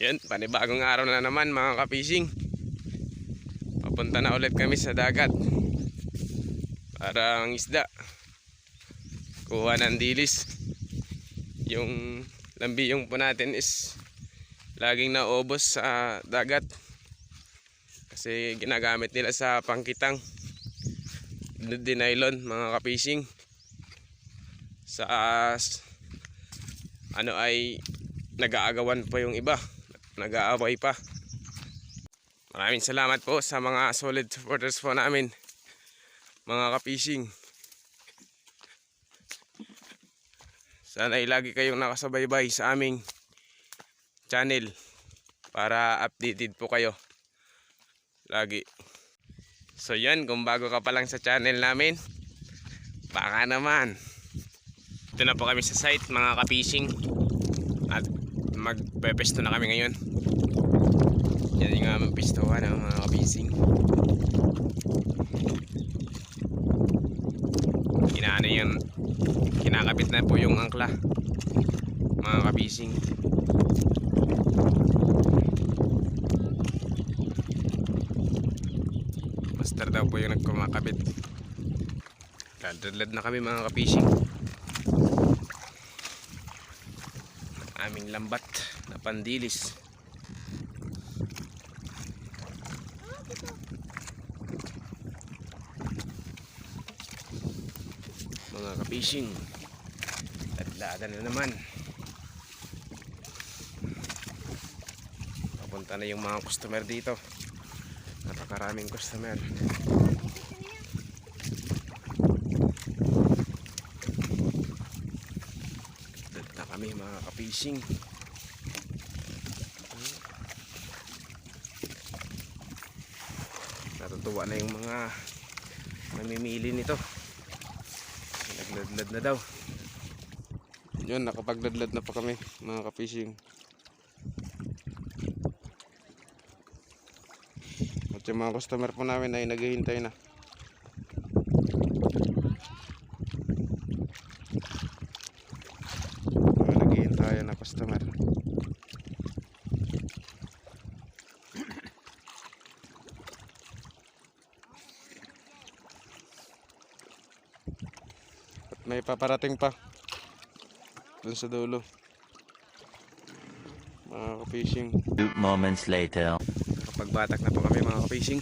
Yan, panibagong araw na naman mga kapising. Papunta na ulit kami sa dagat. Para ang isda. Kuha ng dilis. Yung lambiyong po natin is laging naubos sa dagat. Kasi ginagamit nila sa pangkitang. Dinylon mga kapising. Sa ano ay nag-aagawan pa yung iba nag-aaway pa. Maraming salamat po sa mga solid supporters po namin mga kapising sana ay lagi kayong nakasubaybay sa aming channel para updated po kayo lagi. So yan kung bago ka pa lang sa channel namin baka naman. Ito na po kami sa site mga kapising at magpepesto na kami ngayon. Yan yung aming pistohan ng mga kabising. Kinaano yan kinakabit na po yung angkla mga kabising. Master daw po yung nagkumakabit. Ladlad na kami mga kabising aming lambat na pandilis. Mga kapishing tadlada na naman. Papunta na yung mga customer dito. Napakaraming customer Na kami mga kapishing natutuwa na yung mga namimili nito. Nagladlad na daw. Yun nakapagladlad na pa kami mga kapishing at yung mga customer po namin ay naghihintay na mga naghihintay na customer At may paparating pa. Dun sa dulo. Mga ka-fishing. Moments later. Kapagbatak na po kami mga ka-fishing.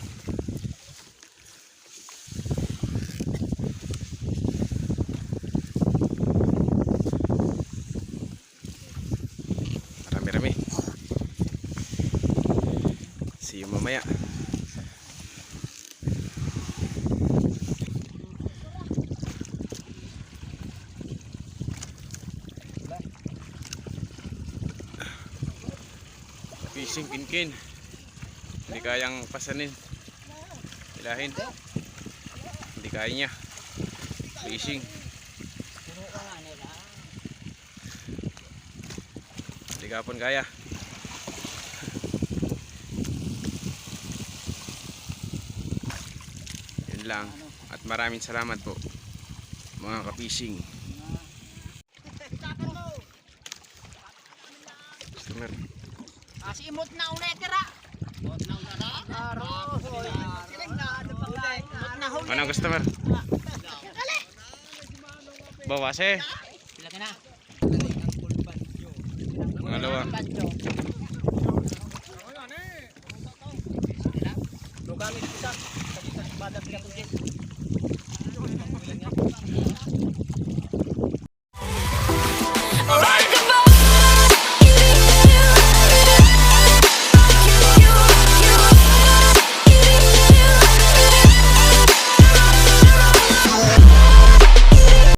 Mamaya. fishing kinkin. Hindi kayang pasanin. Ilahin. Hindi kaya niya. Fishing. Hindi kapon kaya lang at maraming salamat po mga ka-fishing customer Asi imot na unay huli. Anong customer? Bawase. Sila ka na. Pangalawa. double get